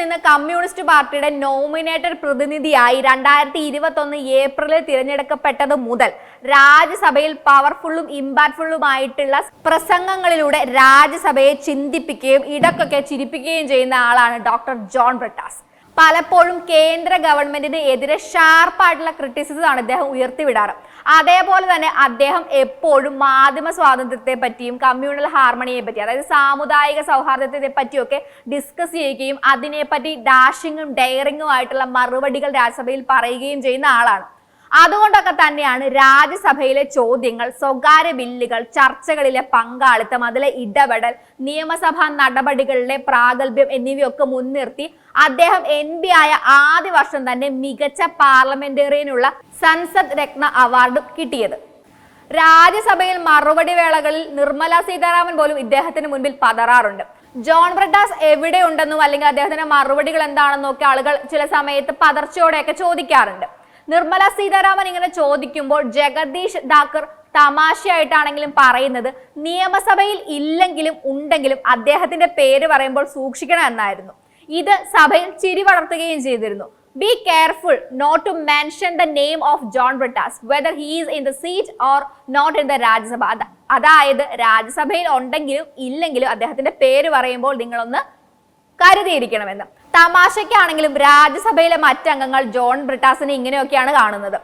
നിന്ന് കമ്മ്യൂണിസ്റ്റ് പാർട്ടിയുടെ നോമിനേറ്റഡ് പ്രതിനിധിയായി രണ്ടായിരത്തി ഇരുപത്തൊന്ന് ഏപ്രിലിൽ തിരഞ്ഞെടുക്കപ്പെട്ടത് മുതൽ രാജ്യസഭയിൽ പവർഫുള്ളും ഇമ്പാക്ട്ഫുള്ളുമായിട്ടുള്ള പ്രസംഗങ്ങളിലൂടെ രാജ്യസഭയെ ചിന്തിപ്പിക്കുകയും ഇടക്കൊക്കെ ചിരിപ്പിക്കുകയും ചെയ്യുന്ന ആളാണ് ഡോക്ടർ ജോൺ ബ്രിട്ടാസ്. പലപ്പോഴും കേന്ദ്ര ഗവൺമെന്റിന് എതിരെ ഷാർപ്പായിട്ടുള്ള ക്രിറ്റിസിസം ആണ് ഇദ്ദേഹം ഉയർത്തിവിടാറ്. അതേപോലെ തന്നെ അദ്ദേഹം എപ്പോഴും മാധ്യമ സ്വാതന്ത്ര്യത്തെ പറ്റിയും കമ്മ്യൂണൽ ഹാർമണിയെ പറ്റി അതായത് സാമുദായിക സൗഹാർദ്ദത്തെ പറ്റിയൊക്കെ ഡിസ്കസ് ചെയ്യുകയും അതിനെപ്പറ്റി ഡാഷിങ്ങും ഡെയറിങ്ങും ആയിട്ടുള്ള മറുപടികൾ രാജ്യസഭയിൽ പറയുകയും ചെയ്യുന്ന ആളാണ്. അതുകൊണ്ടൊക്കെ തന്നെയാണ് രാജ്യസഭയിലെ ചോദ്യങ്ങൾ സ്വകാര്യ ബില്ലുകൾ ചർച്ചകളിലെ പങ്കാളിത്തം അതിലെ ഇടപെടൽ നിയമസഭാ നടപടികളിലെ പ്രാഗൽഭ്യം എന്നിവയൊക്കെ മുൻനിർത്തി അദ്ദേഹം എൻ ബി ആയ ആദ്യ വർഷം തന്നെ മികച്ച പാർലമെന്റേറിയനുള്ള സൻസദ് രത്ന അവാർഡ് കിട്ടിയത്. രാജ്യസഭയിൽ മറുപടി വേളകളിൽ നിർമ്മല സീതാരാമൻ പോലും ഇദ്ദേഹത്തിന് മുൻപിൽ പതറാറുണ്ട്. ജോൺ ബ്രഡാസ് എവിടെ ഉണ്ടെന്നും അല്ലെങ്കിൽ അദ്ദേഹത്തിന്റെ മറുപടികൾ എന്താണെന്നൊക്കെ ആളുകൾ ചില സമയത്ത് പതർച്ചയോടെയൊക്കെ ചോദിക്കാറുണ്ട്. നിർമ്മല സീതാരാമൻ ഇങ്ങനെ ചോദിക്കുമ്പോൾ ജഗദീഷ് ധാക്കർ തമാശയായിട്ടാണെങ്കിലും പറയുന്നത് നിയമസഭയിൽ ഇല്ലെങ്കിലും ഉണ്ടെങ്കിലും അദ്ദേഹത്തിന്റെ പേര് പറയുമ്പോൾ സൂക്ഷിക്കണം എന്നായിരുന്നു. ഇത് സഭയിൽ ചിരി വളർത്തുകയും ചെയ്തിരുന്നു. Be careful not to mention the name of John Brittas whether he's in the seat or not in the Rajyasabha. അതായത് രാജ്യസഭയിൽ ഉണ്ടെങ്കിലും ഇല്ലെങ്കിലും അദ്ദേഹത്തിന്റെ പേര് പറയുമ്പോൾ നിങ്ങളൊന്ന് കരുതിയിരിക്കണമെന്ന്. തമാശയ്ക്കാണെങ്കിലും രാജ്യസഭയിലെ മറ്റംഗങ്ങൾ ജോൺ ബ്രിട്ടാസിനെ ഇങ്ങനെയൊക്കെയാണ് കാണുന്നത്.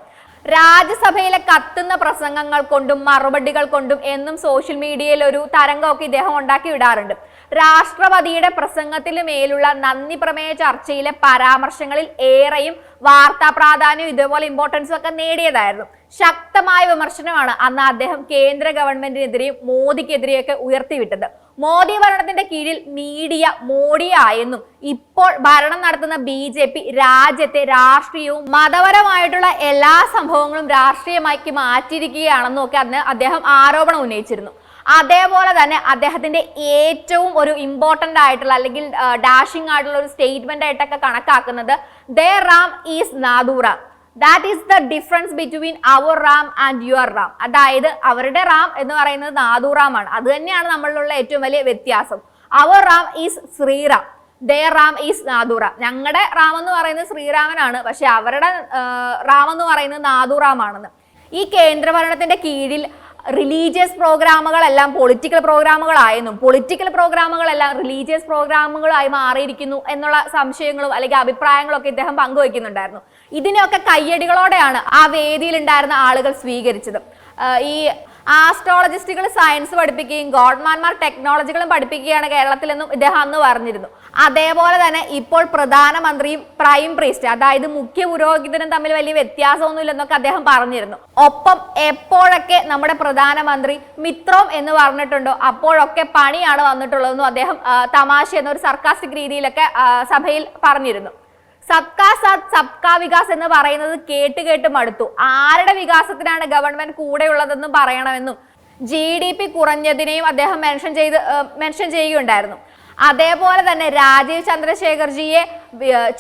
രാജ്യസഭയിലെ കത്തുന്ന പ്രസംഗങ്ങൾ കൊണ്ടും മറുപടികൾ കൊണ്ടും എന്നും സോഷ്യൽ മീഡിയയിൽ ഒരു തരംഗമൊക്കെ ഇദ്ദേഹം ഉണ്ടാക്കി വിടാറുണ്ട്. രാഷ്ട്രപതിയുടെ പ്രസംഗത്തിന് മേലുള്ള നന്ദി പ്രമേയ ചർച്ചയിലെ പരാമർശങ്ങളിൽ ഏറെയും വാർത്താ പ്രാധാന്യം ഇതേപോലെ ഇമ്പോർട്ടൻസും ഒക്കെ നേടിയതായിരുന്നു. ശക്തമായ വിമർശനമാണ് അന്ന് അദ്ദേഹം കേന്ദ്ര ഗവൺമെന്റിനെതിരെയും മോദിക്കെതിരെയൊക്കെ ഉയർത്തിവിട്ടത്. മോദി ഭരണത്തിന്റെ കീഴിൽ മീഡിയ മോഡിയായെന്നും ഇപ്പോൾ ഭരണം നടത്തുന്ന ബി ജെ പി രാജ്യത്തെ രാഷ്ട്രീയവും മതപരമായിട്ടുള്ള എല്ലാ സംഭവങ്ങളും രാഷ്ട്രീയമാക്കി മാറ്റിയിരിക്കുകയാണെന്നും ഒക്കെ അന്ന് അദ്ദേഹം ആരോപണം ഉന്നയിച്ചിരുന്നു. അതേപോലെ തന്നെ അദ്ദേഹത്തിന്റെ ഏറ്റവും ഒരു ഇമ്പോർട്ടന്റ് ആയിട്ടുള്ള അല്ലെങ്കിൽ ഡാഷിംഗ് ആയിട്ടുള്ള ഒരു സ്റ്റേറ്റ്മെന്റ് ആയിട്ടൊക്കെ കണക്കാക്കുന്നത് their Ram is Nathuram. That is the difference between our Ram and your Ram അതായത് അവരുടെ റാം എന്ന് പറയുന്നത് നാദൂറാം ആണ്. അത് തന്നെയാണ് നമ്മളിലുള്ള ഏറ്റവും വലിയ വ്യത്യാസം. Our Ram is Shriram. Their Ram is Nathuram ഞങ്ങളുടെ റാം എന്ന് പറയുന്നത് ശ്രീരാമനാണ്. പക്ഷെ അവരുടെ റാം എന്ന് പറയുന്നത് നാദൂറാമാണെന്ന് ഈ കേന്ദ്രഭരണത്തിന്റെ കീഴിൽ റിലീജിയസ് പ്രോഗ്രാമുകളെല്ലാം പൊളിറ്റിക്കൽ പ്രോഗ്രാമുകളായെന്നും പൊളിറ്റിക്കൽ പ്രോഗ്രാമുകളെല്ലാം റിലീജിയസ് പ്രോഗ്രാമുകളായി മാറിയിരിക്കുന്നു എന്നുള്ള സംശയങ്ങളും അല്ലെങ്കിൽ അഭിപ്രായങ്ങളും ഒക്കെ ഇദ്ദേഹം പങ്കുവയ്ക്കുന്നുണ്ടായിരുന്നു. ഇതിനെയൊക്കെ കയ്യടികളോടെയാണ് ആ വേദിയിൽ ഉണ്ടായിരുന്ന ആളുകൾ സ്വീകരിച്ചത്. ഈ ആസ്ട്രോളജിസ്റ്റുകൾ സയൻസ് പഠിപ്പിക്കുകയും ഗോഡ്മാൻമാർ ടെക്നോളജികളും പഠിപ്പിക്കുകയാണ് കേരളത്തിലെന്നും ഇദ്ദേഹം അന്ന് പറഞ്ഞിരുന്നു. അതേപോലെ തന്നെ ഇപ്പോൾ പ്രധാനമന്ത്രിയും പ്രൈം പ്രീസ്റ്റ് അതായത് മുഖ്യ പുരോഹിതനും തമ്മിൽ വലിയ വ്യത്യാസമൊന്നുമില്ലെന്നൊക്കെ അദ്ദേഹം പറഞ്ഞിരുന്നു. ഒപ്പം എപ്പോഴൊക്കെ നമ്മുടെ പ്രധാനമന്ത്രി മിത്രം എന്ന് പറഞ്ഞിട്ടുണ്ടോ അപ്പോഴൊക്കെ പണിയാണ് വന്നിട്ടുള്ളതെന്നും അദ്ദേഹം തമാശ എന്നൊരു സർക്കാസ്റ്റിക് രീതിയിലൊക്കെ സഭയിൽ പറഞ്ഞിരുന്നു. സബ്കാ സാത്ത് സബ്കാ വികാസ് എന്ന് പറയുന്നത് കേട്ട് കേട്ട് മടുത്തു. ആരുടെ വികാസത്തിനാണ് ഗവൺമെന്റ് കൂടെയുള്ളതെന്നും പറയണമെന്നും. ജി ഡി പി കുറഞ്ഞതിനെയും അദ്ദേഹം മെൻഷൻ ചെയ്ത് മെൻഷൻ ചെയ്യുകയുണ്ടായിരുന്നു. അതേപോലെ തന്നെ രാജീവ് ചന്ദ്രശേഖർജിയെ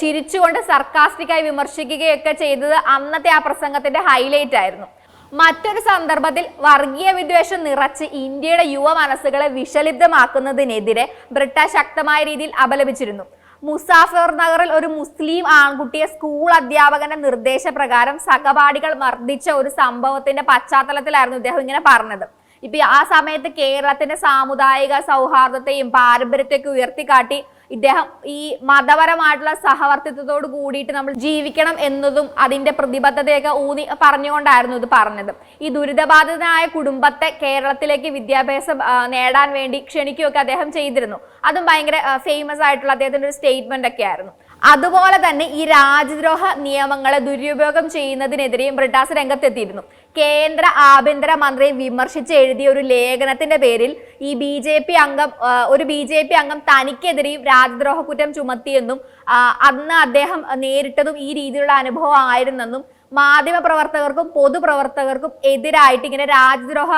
ചിരിച്ചുകൊണ്ട് സർക്കാസ്റ്റിക്കായി വിമർശിക്കുകയൊക്കെ ചെയ്തത് അന്നത്തെ ആ പ്രസംഗത്തിന്റെ ഹൈലൈറ്റ് ആയിരുന്നു. മറ്റൊരു സന്ദർഭത്തിൽ വർഗീയ വിദ്വേഷം നിറച്ച് ഇന്ത്യയുടെ യുവ മനസ്സുകളെ വിഷലിപ്തമാക്കുന്നതിനെതിരെ ബ്രിട്ട ശക്തമായ രീതിയിൽ അപലപിച്ചിരുന്നു. മുസാഫർ നഗറിൽ ഒരു മുസ്ലിം ആൺകുട്ടിയെ സ്കൂൾ അധ്യാപകന്റെ നിർദ്ദേശപ്രകാരം സഹപാഠികൾ മർദ്ദിച്ച ഒരു സംഭവത്തിന്റെ പശ്ചാത്തലത്തിലായിരുന്നു ഇദ്ദേഹം ഇങ്ങനെ പറഞ്ഞത്. ഇപ്പൊ ആ സമയത്ത് കേരളത്തിന്റെ സാമുദായിക സൗഹാർദ്ദത്തെയും പാരമ്പര്യത്തെയൊക്കെ ഉയർത്തിക്കാട്ടി ഇദ്ദേഹം ഈ മതപരമായിട്ടുള്ള സഹവർത്തിത്വത്തോട് കൂടിയിട്ട് നമ്മൾ ജീവിക്കണം എന്നതും അതിന്റെ പ്രതിബദ്ധതയൊക്കെ ഊന്നി പറഞ്ഞുകൊണ്ടായിരുന്നു ഇത് പറഞ്ഞത്. ഈ ദുരിതബാധിതനായ കുടുംബത്തെ കേരളത്തിലേക്ക് വിദ്യാഭ്യാസം നേടാൻ വേണ്ടി ക്ഷണിക്കുകയൊക്കെ അദ്ദേഹം ചെയ്തിരുന്നു. അതും ഭയങ്കര ഫേമസ് ആയിട്ടുള്ള അദ്ദേഹത്തിന്റെ ഒരു സ്റ്റേറ്റ്മെന്റ് ഒക്കെ ആയിരുന്നു അതുപോലെ തന്നെ ഈ രാജ്യദ്രോഹ നിയമങ്ങളെ ദുരുപയോഗം ചെയ്യുന്നതിനെതിരെയും ബ്രിട്ടാസ് രംഗത്തെത്തിയിരുന്നു. കേന്ദ്ര ആഭ്യന്തര മന്ത്രിയെ വിമർശിച്ച് എഴുതിയ ഒരു ലേഖനത്തിന്റെ പേരിൽ ഈ ബി ജെ പി അംഗം ഒരു ബി ജെ പി അംഗം തനിക്കെതിരെയും രാജ്യദ്രോഹ കുറ്റം ചുമത്തിയെന്നും അന്ന് അദ്ദേഹം നേരിട്ടതും ഈ രീതിയിലുള്ള അനുഭവം ആയിരുന്നെന്നും മാധ്യമ പ്രവർത്തകർക്കും പൊതുപ്രവർത്തകർക്കും എതിരായിട്ട് ഇങ്ങനെ രാജ്യദ്രോഹ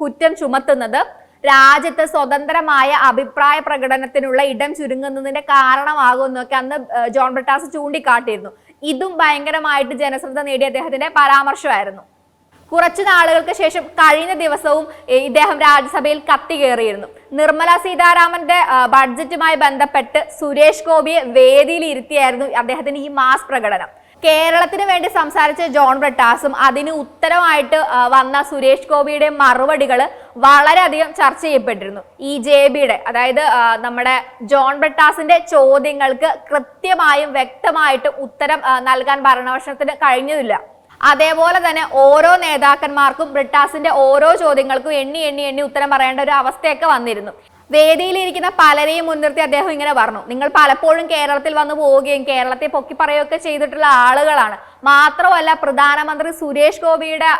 കുറ്റം ചുമത്തുന്നത് രാജ്യത്ത് സ്വതന്ത്രമായ അഭിപ്രായ പ്രകടനത്തിനുള്ള ഇടം ചുരുങ്ങുന്നതിന്റെ കാരണമാകുമെന്നൊക്കെ അന്ന് ജോൺ ബ്രിട്ടാസ് ചൂണ്ടിക്കാട്ടിയിരുന്നു. ഇതും ഭയങ്കരമായിട്ട് ജനശ്രദ്ധ നേടിയ അദ്ദേഹത്തിന്റെ പരാമർശമായിരുന്നു. കുറച്ചു നാളുകൾക്ക് ശേഷം കഴിഞ്ഞ ദിവസവും ഇദ്ദേഹം രാജ്യസഭയിൽ കത്തി കയറിയിരുന്നു നിർമ്മല സീതാരാമന്റെ ബഡ്ജറ്റുമായി ബന്ധപ്പെട്ട് സുരേഷ് ഗോപിയെ വേദിയിൽ ഇരുത്തിയായിരുന്നു അദ്ദേഹത്തിന്റെ ഈ മാസ് പ്രകടനം. കേരളത്തിന് വേണ്ടി സംസാരിച്ച ജോൺ ബ്രിട്ടാസും അതിന് ഉത്തരമായിട്ട് വന്ന സുരേഷ് ഗോപിയുടെ മറുപടികൾ വളരെയധികം ചർച്ച ചെയ്യപ്പെട്ടിരുന്നു. ഈ ജെ ബിയുടെ അതായത് നമ്മുടെ ജോൺ ബ്രിട്ടാസിന്റെ ചോദ്യങ്ങൾക്ക് കൃത്യമായും വ്യക്തമായിട്ട് ഉത്തരം നൽകാൻ ഭരണപക്ഷത്തിന് കഴിഞ്ഞതില്ല അതേപോലെ തന്നെ ഓരോ നേതാക്കന്മാർക്കും ബ്രിട്ടാസിന്റെ ഓരോ ചോദ്യങ്ങൾക്കും എണ്ണി എണ്ണി എണ്ണി ഉത്തരം പറയേണ്ട ഒരു അവസ്ഥയൊക്കെ വന്നിരുന്നു. വേദിയിലിരിക്കുന്ന പലരെയും മുൻനിർത്തി അദ്ദേഹം ഇങ്ങനെ പറഞ്ഞു. നിങ്ങൾ പലപ്പോഴും കേരളത്തിൽ വന്നു പോവുകയും കേരളത്തെ പൊക്കി പറയുകയൊക്കെ ചെയ്തിട്ടുള്ള ആളുകളാണ്. മാത്രമല്ല പ്രധാനമന്ത്രി സുരേഷ് ഗോപിയുടെ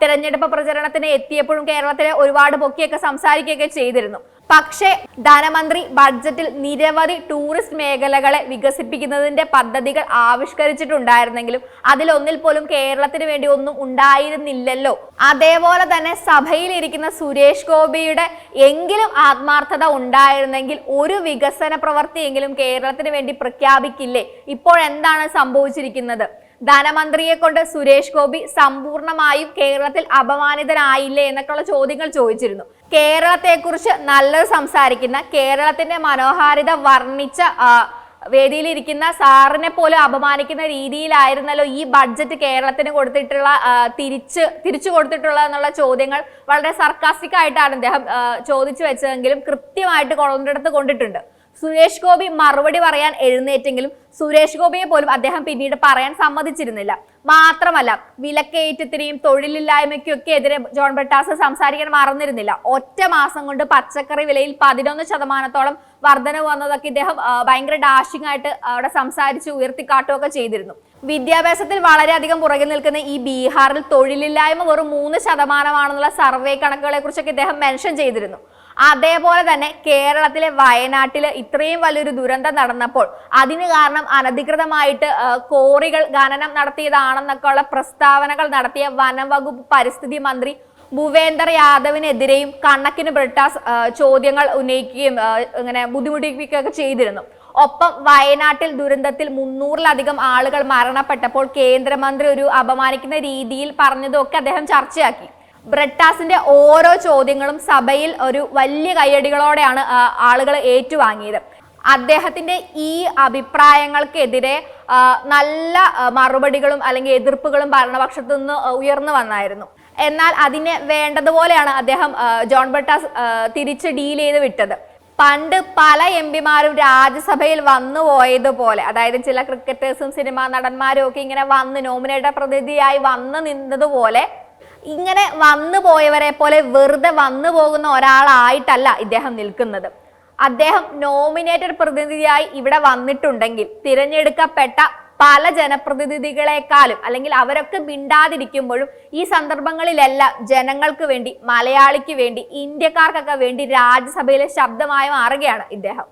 തെരഞ്ഞെടുപ്പ് പ്രചരണത്തിന് എത്തിയപ്പോഴും കേരളത്തിലെ ഒരുപാട് പൊക്കിയൊക്കെ സംസാരിക്കുകയൊക്കെ ചെയ്തിരുന്നു. പക്ഷേ ധനമന്ത്രി ബഡ്ജറ്റിൽ നിരവധി ടൂറിസ്റ്റ് മേഖലകളെ വികസിപ്പിക്കുന്നതിന്റെ പദ്ധതികൾ ആവിഷ്കരിച്ചിട്ടുണ്ടായിരുന്നെങ്കിലും അതിലൊന്നിൽ പോലും കേരളത്തിന് വേണ്ടി ഒന്നും ഉണ്ടായിരുന്നില്ലല്ലോ. അതേപോലെ തന്നെ സഭയിലിരിക്കുന്ന സുരേഷ് ഗോപിയുടെ എങ്കിലും ആത്മാർത്ഥത ഉണ്ടായിരുന്നെങ്കിൽ ഒരു വികസന പ്രവൃത്തിയെങ്കിലും കേരളത്തിന് വേണ്ടി പ്രഖ്യാപിക്കില്ലേ? ഇപ്പോൾ എന്താണ് സംഭവിച്ചിരിക്കുന്നത്? ധനമന്ത്രിയെ കൊണ്ട് സുരേഷ് ഗോപി സമ്പൂർണമായും കേരളത്തിൽ അപമാനിതനായില്ലേ എന്നൊക്കെയുള്ള ചോദ്യങ്ങൾ ചോദിച്ചിരുന്നു. കേരളത്തെക്കുറിച്ച് നല്ലത് സംസാരിക്കുന്ന കേരളത്തിന്റെ മനോഹാരിത വർണിച്ച വേദിയിലിരിക്കുന്ന സാറിനെ പോലും അപമാനിക്കുന്ന രീതിയിലായിരുന്നല്ലോ ഈ ബഡ്ജറ്റ് കേരളത്തിന് കൊടുത്തിട്ടുള്ള തിരിച്ച് തിരിച്ചു കൊടുത്തിട്ടുള്ള എന്നുള്ള ചോദ്യങ്ങൾ വളരെ സർക്കാസ്റ്റിക് ആയിട്ടാണ് അദ്ദേഹം ചോദിച്ചു വെച്ചതെങ്കിലും കൃത്യമായിട്ട് കൊണ്ടിടത്ത് കൊണ്ടിട്ടുണ്ട്. സുരേഷ് ഗോപി മറുപടി പറയാൻ എഴുന്നേറ്റെങ്കിലും സുരേഷ് ഗോപിയെ പോലും അദ്ദേഹം പിന്നീട് പറയാൻ സമ്മതിച്ചിരുന്നില്ല. മാത്രമല്ല വിലക്കയറ്റത്തിനെയും തൊഴിലില്ലായ്മയ്ക്കൊക്കെ എതിരെ ജോൺ ബ്രിട്ടാസ് സംസാരിക്കാൻ മറന്നിരുന്നില്ല. ഒറ്റ മാസം കൊണ്ട് പച്ചക്കറി വിലയിൽ പതിനൊന്ന് ശതമാനത്തോളം വർധനവ് വന്നതൊക്കെ ഇദ്ദേഹം ഭയങ്കര ഡാഷിംഗ് ആയിട്ട് അവിടെ സംസാരിച്ച് ഉയർത്തിക്കാട്ടുകയൊക്കെ ചെയ്തിരുന്നു. വിദ്യാഭ്യാസത്തിൽ വളരെയധികം പുറകിൽ നിൽക്കുന്ന ഈ ബീഹാറിൽ തൊഴിലില്ലായ്മ വെറും മൂന്ന് ശതമാനമാണെന്നുള്ള സർവേ കണക്കുകളെ കുറിച്ചൊക്കെ ഇദ്ദേഹം മെൻഷൻ ചെയ്തിരുന്നു. അതേപോലെ തന്നെ കേരളത്തിലെ വയനാട്ടിൽ ഇത്രയും വലിയൊരു ദുരന്തം നടന്നപ്പോൾ അതിന് കാരണം അനധികൃതമായിട്ട് കോറികൾ ഖനനം നടത്തിയതാണെന്നൊക്കെ ഉള്ള പ്രസ്താവനകൾ നടത്തിയ വനം വകുപ്പ് പരിസ്ഥിതി മന്ത്രി ഭൂവേന്ദർ യാദവിനെതിരെയും കണക്കിന് ബ്രിട്ടാസ് ചോദ്യങ്ങൾ ഉന്നയിക്കുകയും ഇങ്ങനെ ബുദ്ധിമുട്ടിപ്പിക്കുകയൊക്കെ ചെയ്തിരുന്നു. ഒപ്പം വയനാട്ടിൽ ദുരന്തത്തിൽ മുന്നൂറിലധികം ആളുകൾ മരണപ്പെട്ടപ്പോൾ കേന്ദ്രമന്ത്രി ഒരു അപമാനിക്കുന്ന രീതിയിൽ പറഞ്ഞതൊക്കെ അദ്ദേഹം ചർച്ചയാക്കി. ബ്രിട്ടാസിന്റെ ഓരോ ചോദ്യങ്ങളും സഭയിൽ ഒരു വലിയ കയ്യടികളോടെയാണ് ആളുകൾ ഏറ്റുവാങ്ങിയത്. അദ്ദേഹത്തിന്റെ ഈ അഭിപ്രായങ്ങൾക്കെതിരെ നല്ല മറുപടികളും അല്ലെങ്കിൽ എതിർപ്പുകളും ഭരണപക്ഷത്തു നിന്ന് ഉയർന്നു വന്നായിരുന്നു. എന്നാൽ അതിനെ വേണ്ടതുപോലെയാണ് അദ്ദേഹം ജോൺ ബ്രട്ടാസ് തിരിച്ച് ഡീൽ ചെയ്ത് വിട്ടത്. പണ്ട് പല എം പിമാരും രാജ്യസഭയിൽ വന്നു പോയതുപോലെ അതായത് ചില ക്രിക്കറ്റേഴ്സും സിനിമാ നടന്മാരും ഒക്കെ ഇങ്ങനെ വന്ന് നോമിനേറ്റഡ് പ്രതിനിധിയായി വന്നു നിന്നതുപോലെ ഇങ്ങനെ വന്നു പോയവരെ പോലെ വെറുതെ വന്നു പോകുന്ന ഒരാളായിട്ടല്ല ഇദ്ദേഹം നിൽക്കുന്നത്. അദ്ദേഹം നോമിനേറ്റഡ് പ്രതിനിധിയായി ഇവിടെ വന്നിട്ടുണ്ടെങ്കിൽ തിരഞ്ഞെടുക്കപ്പെട്ട പല ജനപ്രതിനിധികളെക്കാളും അല്ലെങ്കിൽ അവരൊക്കെ മിണ്ടാതിരിക്കുമ്പോഴും ഈ സന്ദർഭങ്ങളിലെല്ലാം ജനങ്ങൾക്ക് വേണ്ടി മലയാളിക്ക് വേണ്ടി ഇന്ത്യക്കാർക്കൊക്കെ വേണ്ടി രാജ്യസഭയിലെ ശബ്ദമായി മാറുകയാണ് ഇദ്ദേഹം.